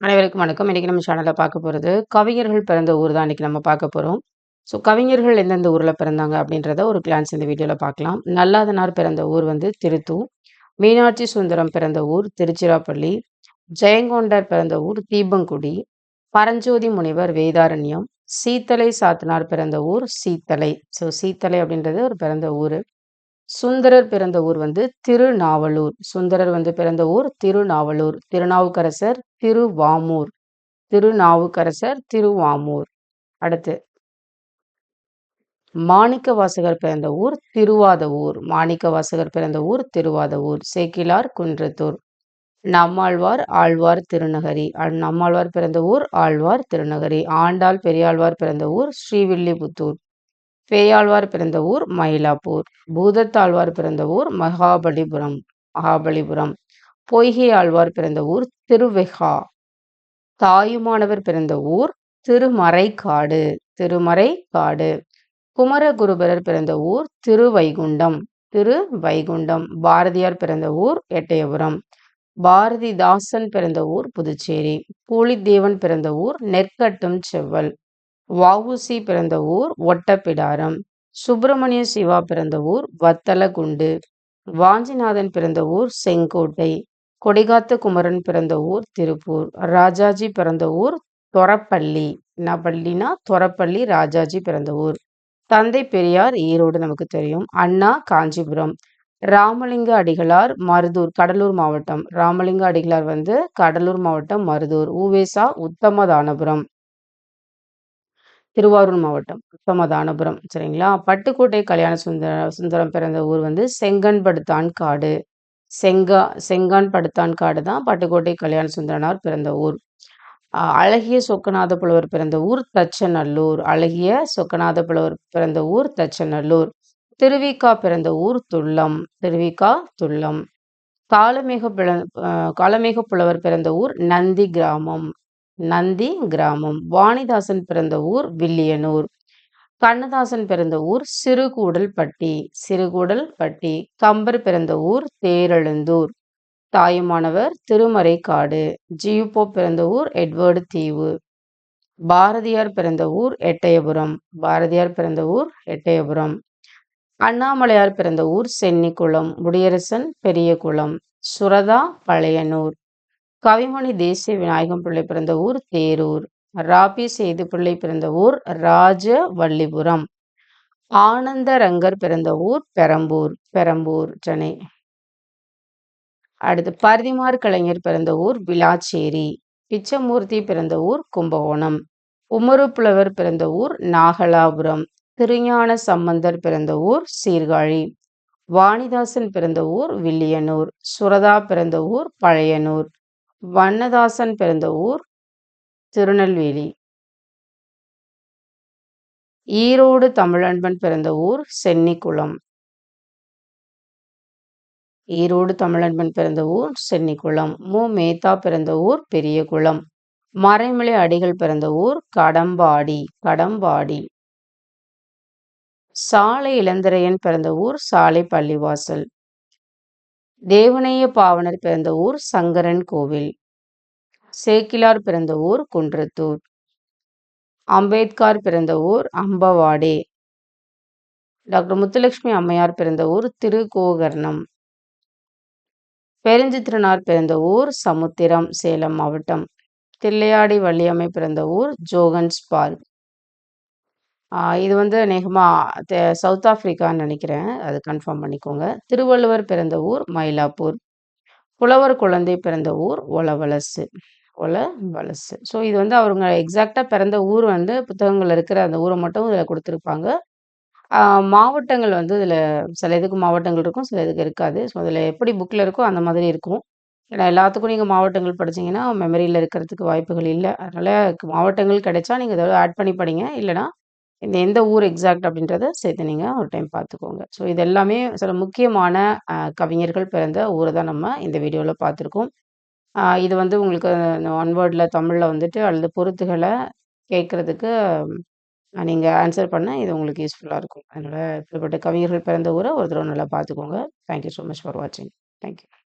அனைவருக்கும் வணக்கம். இன்றைக்கி நம்ம சேனலில் பார்க்க போகிறது கவிஞர்கள் பிறந்த ஊர் தான் இன்றைக்கி நம்ம பார்க்க போகிறோம் ஸோ கவிஞர்கள் எந்தெந்த ஊரில் பிறந்தாங்க அப்படின்றத ஒரு கிளான்ஸ் இந்த வீடியோவில் பார்க்கலாம். நல்லாதனார் பிறந்த ஊர் வந்து திருத்தூர். மீனாட்சி சுந்தரம் பிறந்த ஊர் திருச்சிராப்பள்ளி. ஜெயங்கொண்டர் பிறந்த ஊர் தீபங்குடி. பரஞ்சோதி முனிவர் வேதாரண்யம். சீத்தலை சாத்தனார் பிறந்த ஊர் சீத்தலை. ஸோ சீத்தலை அப்படின்றது ஒரு பிறந்த ஊர் சுந்தரர் பிறந்த ஊர் வந்து திருநாவலூர். சுந்தரர் வந்து பிறந்த ஊர் திருநாவலூர். திருநாவுக்கரசர் திருவாமூர். திருநாவுக்கரசர் திருவாமூர். அடுத்து மாணிக்கவாசகர் பிறந்த ஊர் திருவாத ஊர் மாணிக்கவாசகர் பிறந்த ஊர் திருவாத ஊர் சேக்கிலார் குன்றத்தூர். நம்மாழ்வார் ஆழ்வார் திருநகரி. நம்மாழ்வார் பிறந்த ஊர் ஆழ்வார் திருநகரி. ஆண்டாள் பெரியாழ்வார் பிறந்த ஊர் ஸ்ரீவில்லிபுத்தூர். பேயாழ்வார் பிறந்த ஊர் மயிலாப்பூர். பூதத்தாழ்வார் பிறந்த ஊர் மகாபலிபுரம். மகாபலிபுரம். பொய்கை ஆழ்வார் பிறந்த ஊர் திருவெகா. தாயுமானவர் பிறந்த ஊர் திருமறைக்காடு. திருமறைக்காடு. குமரகுருபரர் பிறந்த ஊர் திருவைகுண்டம். திருவைகுண்டம். பாரதியார் பிறந்த ஊர் எட்டயபுரம். பாரதிதாசன் பிறந்த ஊர் புதுச்சேரி. பூலித்தேவன் பிறந்த ஊர் நெற்கட்டும் செவ்வல். வவுசி பிறந்த ஊர் ஒட்டப்பிடாரம். சுப்பிரமணிய சிவா பிறந்த ஊர் வத்தலகுண்டு. வாஞ்சிநாதன் பிறந்த ஊர் செங்கோட்டை. கொடிகாத்த குமரன் பிறந்த ஊர் திருப்பூர். ராஜாஜி பிறந்த ஊர் தொரப்பள்ளி. என்ன பள்ளினா தொரப்பள்ளி ராஜாஜி பிறந்த ஊர். தந்தை பெரியார் ஈரோடு நமக்கு தெரியும். அண்ணா காஞ்சிபுரம். ராமலிங்க அடிகளார் மருதூர் கடலூர் மாவட்டம். ராமலிங்க அடிகளார் வந்து கடலூர் மாவட்டம் மருதூர். உவேசா உத்தமதானபுரம். திருவாரூர் மாவட்டம். உத்தமதானபுரம் சரிங்களா? பட்டுக்கோட்டை கல்யாண சுந்தர சுந்தரம் பிறந்த ஊர் வந்து செங்கன்படுத்தான் காடு. செங்கா செங்கான்படுத்தான் காடு தான் பட்டுக்கோட்டை கல்யாண சுந்தரனார் பிறந்த ஊர். அழகிய சொக்கநாத புலவர் பிறந்த ஊர் தச்சநல்லூர். அழகிய சொக்கநாத புலவர் பிறந்த ஊர் தச்சநல்லூர். திருவிக்கா பிறந்த ஊர் துள்ளம் திருவிக்கா துள்ளம் காளமேக பிள காலமேக காளமேக புலவர் பிறந்த ஊர் நந்தி கிராமம். நந்தி கிராமம். வாணிதாசன் பிறந்த ஊர் வில்லியனூர். கண்ணதாசன் பிறந்த ஊர் சிறுகூடல்பட்டி. சிறுகூடல்பட்டி. கம்பர் பிறந்த ஊர் தேரெழுந்தூர். தாயுமானவர் திருமறைக்காடு. ஜியுபோ பிறந்த ஊர் எட்வர்டு தீவு. பாரதியார் பிறந்த ஊர் எட்டயபுரம். பாரதியார் பிறந்த ஊர் எட்டயபுரம். அண்ணாமலையார் பிறந்த ஊர் சென்னிக்குளம். முடியரசன் பெரியகுளம். சுரதா பழையனூர். கவிமணி தேசிய விநாயகம் பிள்ளை பிறந்த ஊர் தேரூர். ராபி சேதுப்பிள்ளை பிறந்த ஊர் ராஜவல்லிபுரம். ஆனந்தரங்கர் பிறந்த ஊர் பெரம்பூர். பெரம்பூர் சென்னை. அடுத்து பரிதிமார் கலைஞர் பிறந்த ஊர் விளாச்சேரி. பிச்சமூர்த்தி பிறந்த ஊர் கும்பகோணம். உமருப்புலவர் புலவர் பிறந்த ஊர் நாகலாபுரம். திருஞான சம்பந்தர் பிறந்த ஊர் சீர்காழி. வாணிதாசன் பிறந்த ஊர் வில்லியனூர். சுரதா பிறந்த ஊர் பழையனூர். வண்ணதாசன் பிறந்த ஊர் திருநெல்வேலி. ஈரோடு தமிழன்பன் பிறந்த ஊர் சென்னிக்குளம். ஈரோடு தமிழன்பன் பிறந்த ஊர் சென்னிக்குளம். மு. மேத்தா பிறந்த ஊர் பெரியகுளம். மறைமலை அடிகள் பிறந்த ஊர் கடம்பாடி. கடம்பாடி. சாலை இளந்திரையன் பிறந்த ஊர் சாலை பள்ளிவாசல். தேவனைய பாவனர் பிறந்த ஊர் சங்கரன் கோவில். சேக்கிலார் பிறந்த ஊர் குன்றத்தூர். அம்பேத்கர் பிறந்த ஊர் அம்பவாடே. டாக்டர் முத்துலட்சுமி அம்மையார் பிறந்த ஊர் திருக்கோகர்ணம். பெருஞ்சித்திரனார் பிறந்த ஊர் சமுத்திரம் சேலம் மாவட்டம். தில்லையாடி வள்ளியம்மை பிறந்த ஊர் ஜோகன்ஸ் பார்க் இது வந்து அநேகமா தெ சவுத் ஆஃப்ரிக்கான்னு நினைக்கிறேன். அது கன்ஃபார்ம் பண்ணிக்கோங்க. திருவள்ளுவர் பிறந்த ஊர் மயிலாப்பூர். புலவர் குழந்தை பிறந்த ஊர் ஒலவலசு. ஒலவலசு. ஸோ இது வந்து அவங்க எக்ஸாக்டாக பிறந்த ஊர் வந்து புத்தகங்கள் இருக்கிற அந்த ஊரை மட்டும் இதில் கொடுத்துருப்பாங்க மாவட்டங்கள் வந்து இதில் சில இதுக்கு மாவட்டங்கள் இருக்கும். சில இதுக்கு இருக்காது. ஸோ அதில் எப்படி புக்கில் இருக்கோ அந்த மாதிரி இருக்கும். ஏன்னா எல்லாத்துக்கும் நீங்கள் மாவட்டங்கள் படிச்சீங்கன்னா, மெமரியில் இருக்கிறதுக்கு வாய்ப்புகள் இல்லை அதனால் மாவட்டங்கள் கிடைச்சா நீங்கள் இதோட ஆட் பண்ணி படிங்க. இல்லைனா இந்த எந்த ஊர் எக்ஸாக்ட் அப்படின்றத சேர்த்து நீங்கள் ஒரு டைம் பார்த்துக்கோங்க. ஸோ இது எல்லாமே சில முக்கியமான கவிஞர்கள் பிறந்த ஊரை தான் நம்ம இந்த வீடியோவில் பார்த்துருக்கோம். இது வந்து உங்களுக்கு ஒன் வேர்டில் தமிழில் வந்துட்டு அல்லது பொருத்துகளை கேட்குறதுக்கு நீங்கள் ஆன்சர் பண்ண இது உங்களுக்கு யூஸ்ஃபுல்லாக இருக்கும். அதனால் இப்படிப்பட்ட கவிஞர்கள் பிறந்த ஊரை ஒரு தடவ நல்லா பார்த்துக்கோங்க. தேங்க் யூ மச் ஃபார் வாட்சிங். Thank you.